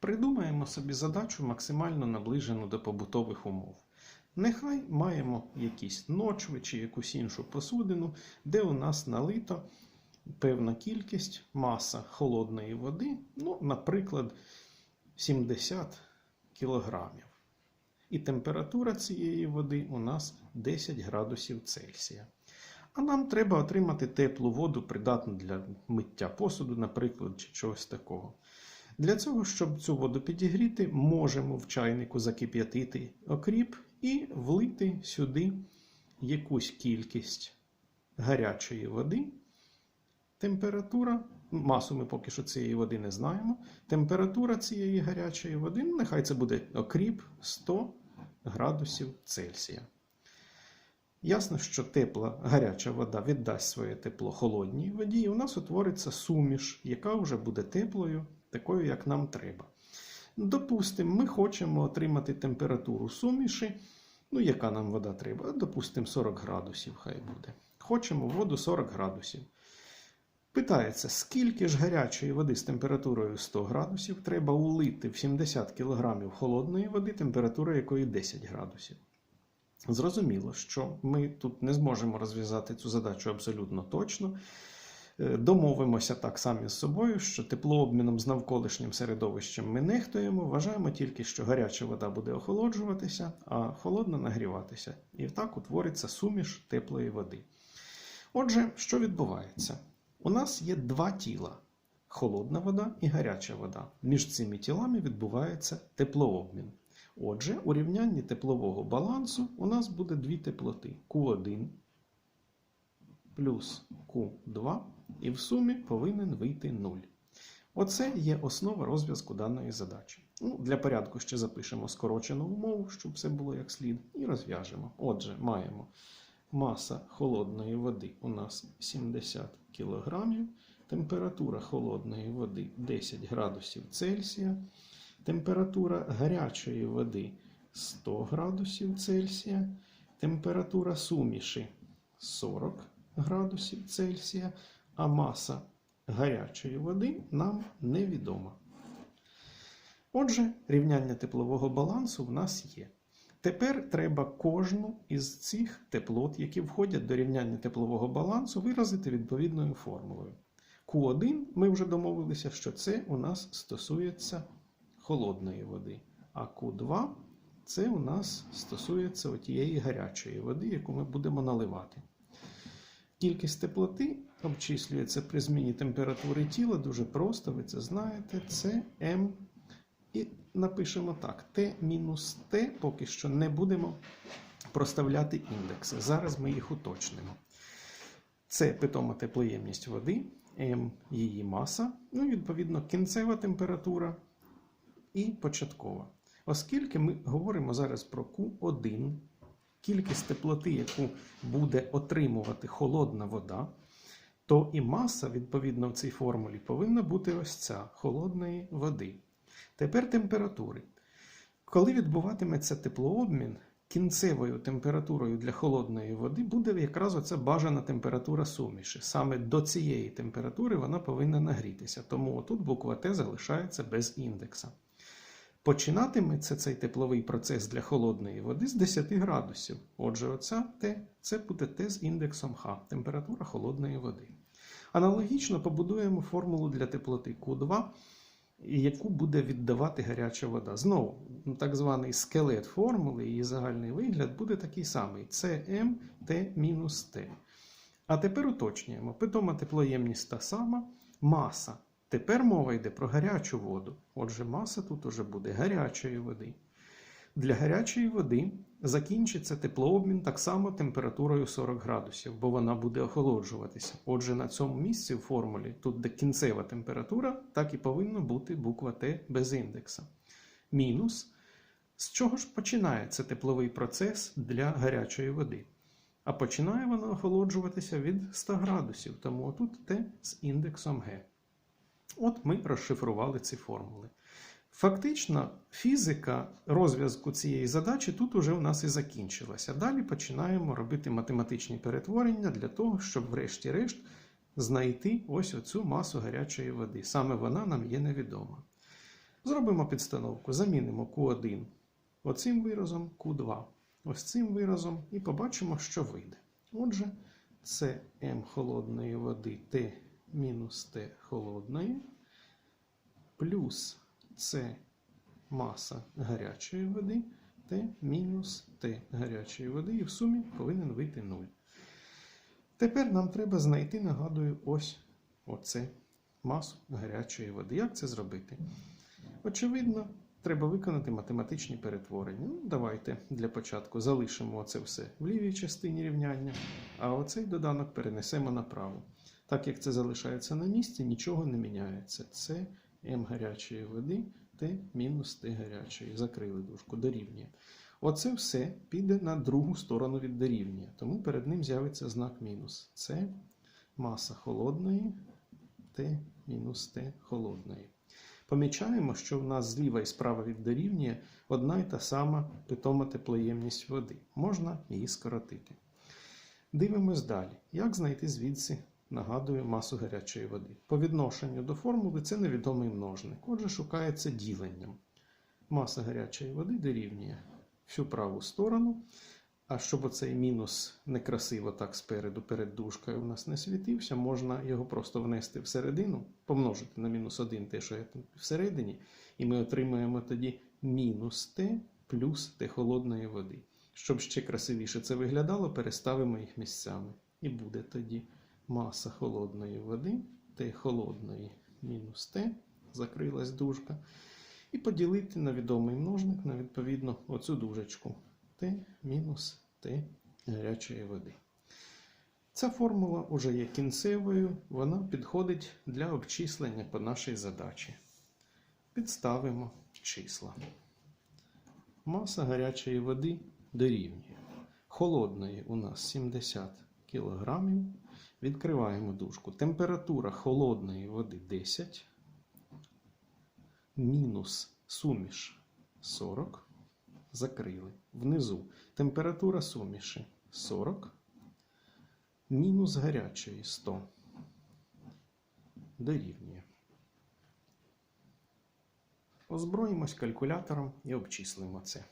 Придумаємо собі задачу максимально наближену до побутових умов. Нехай маємо якісь ночви чи якусь іншу посудину, де у нас налито певна кількість, маса холодної води, ну, наприклад, 70 кілограмів. І температура цієї води у нас 10 градусів Цельсія. А нам треба отримати теплу воду, придатну для миття посуду, наприклад, чи чогось такого. Для цього, щоб цю воду підігріти, можемо в чайнику закип'ятити окріп і влити сюди якусь кількість гарячої води. Температура, масу ми поки що цієї води не знаємо. Температура цієї гарячої води, ну, нехай це буде окріп 100 градусів Цельсія. Ясно, що тепла гаряча вода віддасть своє тепло холодній воді, і у нас утвориться суміш, яка вже буде теплою, такою, як нам треба. Допустимо, ми хочемо отримати температуру суміші, ну, яка нам вода треба, допустимо, 40 градусів хай буде. Хочемо воду 40 градусів. Питається, скільки ж гарячої води з температурою 100 градусів треба улити в 70 кг холодної води, температура якої 10 градусів. Зрозуміло, що ми тут не зможемо розв'язати цю задачу абсолютно точно. Е, Домовимося так самі з собою, що теплообміном з навколишнім середовищем ми нехтуємо, вважаємо тільки, що гаряча вода буде охолоджуватися, а холодна нагріватися. І так утвориться суміш теплої води. Отже, що відбувається? У нас є два тіла: холодна вода і гаряча вода. Між цими тілами відбувається теплообмін. Отже, у рівнянні теплового балансу у нас буде дві теплоти Q1 плюс Q2, і в сумі повинен вийти 0. Оце є основа розв'язку даної задачі. Ну, Для порядку ще запишемо скорочену умову, щоб все було як слід, і розв'яжемо. Отже, маємо маса холодної води у нас 70 кг, температура холодної води 10 градусів Цельсія. Температура гарячої води 100 градусів Цельсія, температура суміші 40 градусів Цельсія, а маса гарячої води нам невідома. Отже, рівняння теплового балансу в нас є. Тепер треба кожну із цих теплот, які входять до рівняння теплового балансу, виразити відповідною формулою. Q1 ми вже домовилися, що це у нас стосується холодної води. А Q2 це у нас стосується тієї гарячої води, яку ми будемо наливати. Кількість теплоти обчислюється при зміні температури тіла дуже просто, ви це знаєте. Це М. І напишемо так: Т мінус Т, поки що не будемо проставляти індекси. Зараз ми їх уточнимо. Це питома теплоємність води, М її маса, ну відповідно кінцева температура і початкова. Оскільки ми говоримо зараз про Q1, кількість теплоти, яку буде отримувати холодна вода, то і маса, відповідно в цій формулі, повинна бути ось ця холодної води. Тепер температури. Коли відбуватиметься теплообмін, кінцевою температурою для холодної води буде якраз оця бажана температура суміші. Саме до цієї температури вона повинна нагрітися. Тому отут буква Т залишається без індекса. Починатиметься цей тепловий процес для холодної води з 10 градусів. Отже, оця Т це буде Т з індексом Х, температура холодної води. Аналогічно побудуємо формулу для теплоти Q2, яку буде віддавати гаряча вода. Знову, так званий скелет формули, її загальний вигляд буде такий самий: Cm T мінус T. А тепер уточнюємо: питома теплоємність та сама, маса. Тепер мова йде про гарячу воду. Отже, маса тут уже буде гарячої води. Для гарячої води закінчиться теплообмін так само температурою 40 градусів, бо вона буде охолоджуватися. Отже, на цьому місці в формулі, тут де кінцева температура, так і повинна бути буква Т без індекса. Мінус. З чого ж починається тепловий процес для гарячої води? А починає вона охолоджуватися від 100 градусів, тому тут Т з індексом Г. От ми розшифрували ці формули. Фактично, фізика розв'язку цієї задачі тут уже у нас і закінчилася. Далі починаємо робити математичні перетворення для того, щоб, врешті-решт, знайти ось оцю масу гарячої води. Саме вона нам є невідома. Зробимо підстановку, замінимо Q1 оцим виразом, Q2 ось цим виразом і побачимо, що вийде. Отже, це М холодної води Т мінус Т холодної, плюс це маса гарячої води Т мінус Т гарячої води, і в сумі повинен вийти 0. Тепер нам треба знайти, нагадую, ось оце масу гарячої води. Як це зробити? Очевидно, треба виконати математичні перетворення. Ну, давайте для початку залишимо це все в лівій частині рівняння, а оцей доданок перенесемо направо. Так як це залишається на місці, нічого не міняється. Це М гарячої води, Т мінус Т гарячої. Закрили дужку, дорівнює. Оце все піде на другу сторону від дорівнює, тому перед ним з'явиться знак мінус. Це маса холодної Т мінус Т холодної. Помічаємо, що в нас зліва і справа від дорівнює одна і та сама питома теплоємність води. Можна її скоротити. Дивимось далі. Як знайти звідси, нагадую, масу гарячої води? По відношенню до формули це невідомий множник. Отже, шукається діленням. Маса гарячої води дорівнює всю праву сторону. А щоб оцей мінус некрасиво так спереду перед дужкою у нас не світився, можна його просто внести всередину, помножити на мінус 1 те, що є всередині, і ми отримаємо тоді мінус Т плюс Т холодної води. Щоб ще красивіше це виглядало, переставимо їх місцями. І буде тоді маса холодної води, Т холодної мінус Т, закрилась дужка, і поділити на відомий множник на відповідно оцю дужечку. Т мінус Т гарячої води. Ця формула вже є кінцевою, вона підходить для обчислення по нашій задачі. Підставимо числа. Маса гарячої води дорівнює. Холодної у нас 70 кг. Відкриваємо дужку. Температура холодної води 10. Мінус суміш 40 закрили. Внизу температура суміші 40, мінус гарячої 100 дорівнює. Озброїмось калькулятором і обчислимо це.